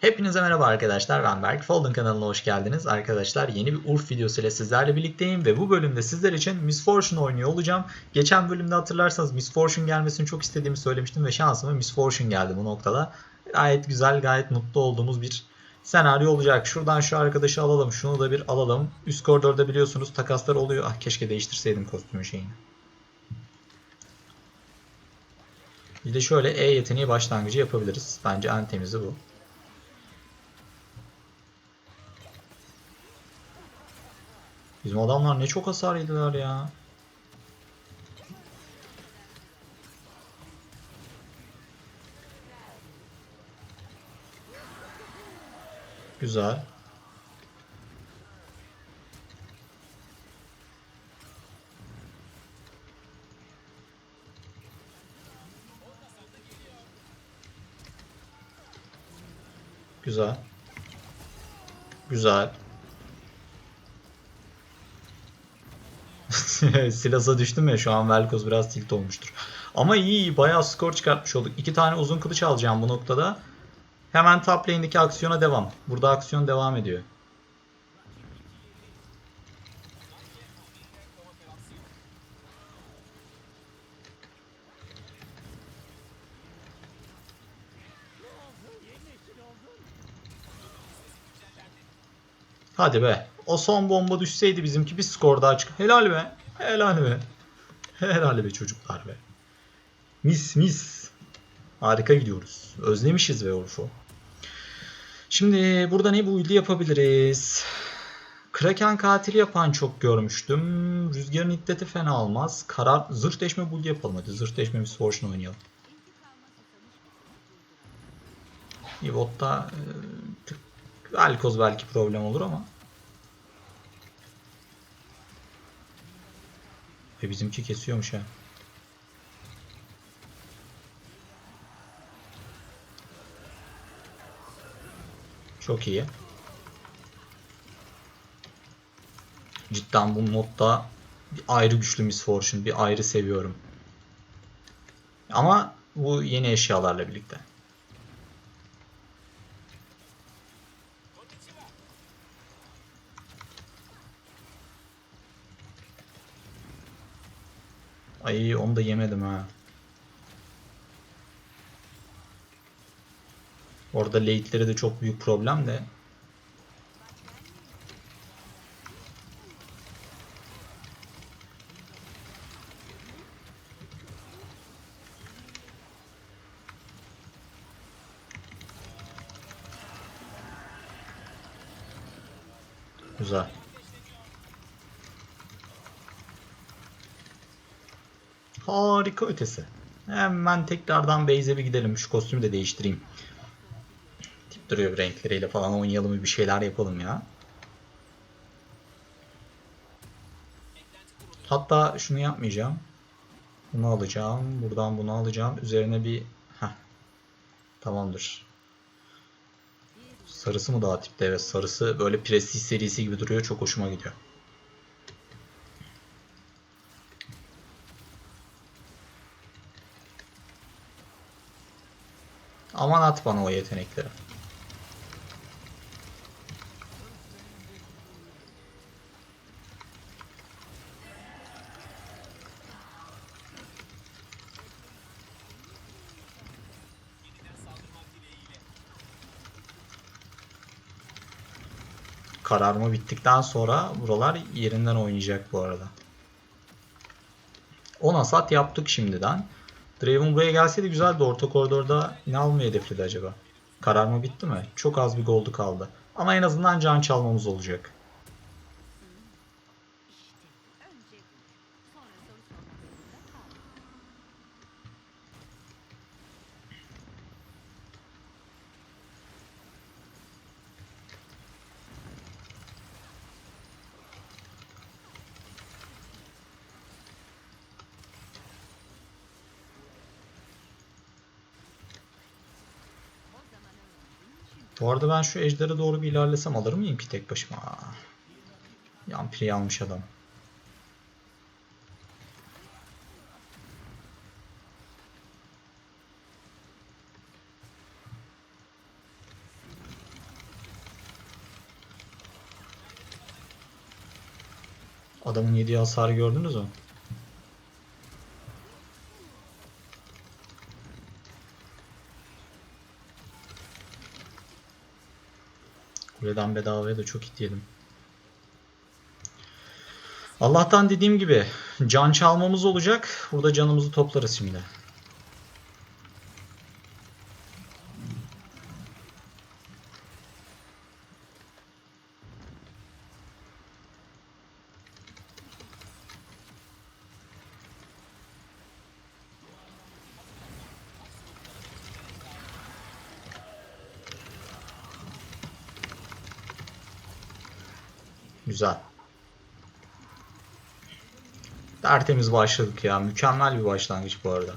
Hepinize merhaba arkadaşlar ben Berk. Folden kanalına hoş geldiniz. Arkadaşlar yeni bir Urf videosu ile sizlerle birlikteyim ve bu bölümde sizler için Miss Fortune oynuyor olacağım. Geçen bölümde hatırlarsanız Miss Fortune gelmesini çok istediğimi söylemiştim ve şansıma Miss Fortune geldi bu noktada. Gayet güzel, gayet mutlu olduğumuz bir senaryo olacak. Şuradan şu arkadaşı alalım, şunu da bir alalım. Üst koridorda biliyorsunuz takaslar oluyor. Ah keşke değiştirseydim kostümün şeyini. Bir de şöyle E yeteneği başlangıcı yapabiliriz. Bence en temizi bu. Bizim adamlar ne çok hasar yediler ya. Güzel. Güzel. Güzel. Silas'a düştüm ya şu an Velkoz biraz tilt olmuştur. Ama iyi iyi bayağı skor çıkartmış olduk. İki tane uzun kılıç alacağım bu noktada. Hemen top lane'deki aksiyona devam. Burada aksiyon devam ediyor. Hadi be. O son bomba düşseydi bizimki bir skor daha çık. Helal be. Helal be. Helal be çocuklar be. Mis mis. Harika gidiyoruz. Özlemişiz be Urf'u. Şimdi burada ne build'i yapabiliriz? Kraken katili yapan çok görmüştüm. Rüzgarın iddeti fena olmaz. Karar zırh deşme build yapalım hadi. Zırh deşme bir Fortune oynayalım. Evott'ta e, Velkoz belki problem olur ama. Ve bizimki kesiyormuş ha. Çok iyi. Cidden bu modda bir ayrı güçlü Miss bir ayrı seviyorum. Ama bu yeni eşyalarla birlikte. Ay onu da yemedim ha. Orada late'leri de çok büyük problem de. Güzel. Harika ötesi. Hemen tekrardan base'e bir gidelim. Şu kostümü de değiştireyim. Tip duruyor renkleriyle falan oynayalım bir şeyler yapalım ya. Hatta şunu yapmayacağım. Bunu alacağım. Buradan bunu alacağım. Üzerine bir... Heh. Tamamdır. Sarısı mı daha tipte? Evet sarısı böyle Prestige serisi gibi duruyor. Çok hoşuma gidiyor. Aman at bana o yetenekleri. Kararma bittikten sonra buralar yerinden oynayacak bu arada. 10 hasat yaptık şimdiden. Draven buraya gelseydi güzeldi. Orta koridorda ne almayı hedefledi acaba? Kararma bitti mi? Çok az bir goldu kaldı. Ama en azından can çalmamız olacak. Bu arada ben şu ejdere doğru bir ilerlesem alır mıyım ki tek başıma? Yampiri almış adam. Adamın yediği hasarı gördünüz mü? Kuleden bedavaya da çok hit yedim. Allah'tan dediğim gibi can çalmamız olacak. Burada canımızı toplarız şimdi. Güzel. Tertemiz başladık ya. Mükemmel bir başlangıç bu arada.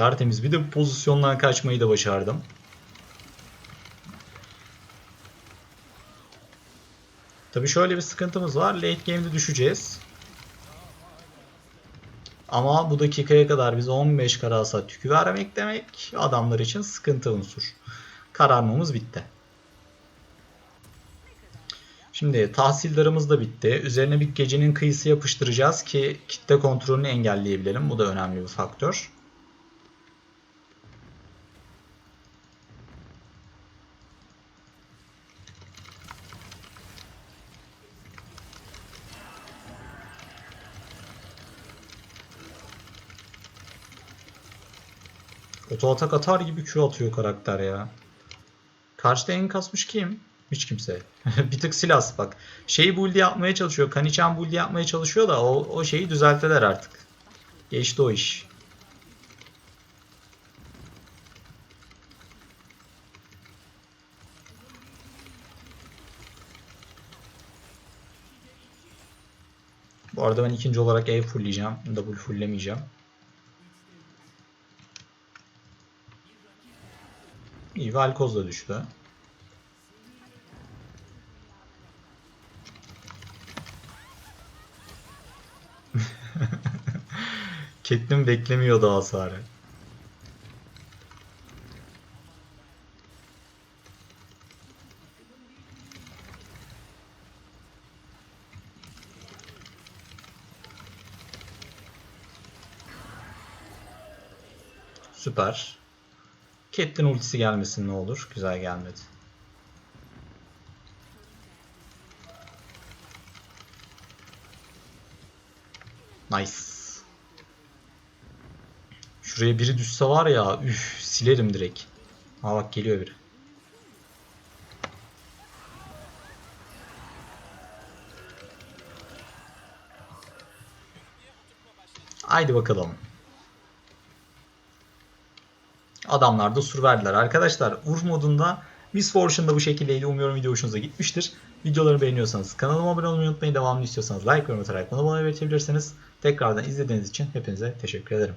Tertemiz. Bir de bu pozisyondan kaçmayı da başardım. Tabi şöyle bir sıkıntımız var. Late game'de düşeceğiz. Ama bu dakikaya kadar bize 15 kara hasat yükü vermek demek adamlar için sıkıntı unsur. Kararmamız bitti. Şimdi tahsildarımız da bitti. Üzerine bir gecenin kıyısı yapıştıracağız ki kitle kontrolünü engelleyebilelim. Bu da önemli bir faktör. Oto atak atar gibi Q atıyor karakter ya. Karşıda en kasmış kim? Hiç kimse. bir tık silas bak. Şeyi build yapmaya çalışıyor. Kanichan build yapmaya çalışıyor da o, o şeyi düzelttiler artık. Geçti o iş. Bu arada ben ikinci olarak E fullleyeceğim. W fulllemeyeceğim. İyi Valkoz da düştü. Catelyn beklemiyordu hasarı. Süper. Catelyn ultisi gelmesin ne olur. Güzel gelmedi. Nice. Şuraya biri düşse var ya üf silerim direkt. Ha bak geliyor biri. Haydi bakalım. Adamlar da sur verdiler. Arkadaşlar Urf modunda Miss Fortune bu şekildeydi. Umuyorum video hoşunuza gitmiştir. Videoları beğeniyorsanız kanalıma abone olmayı unutmayın. Devamlı istiyorsanız like ve yorum atarak bana bana belirtebilirsiniz. Tekrardan izlediğiniz için hepinize teşekkür ederim.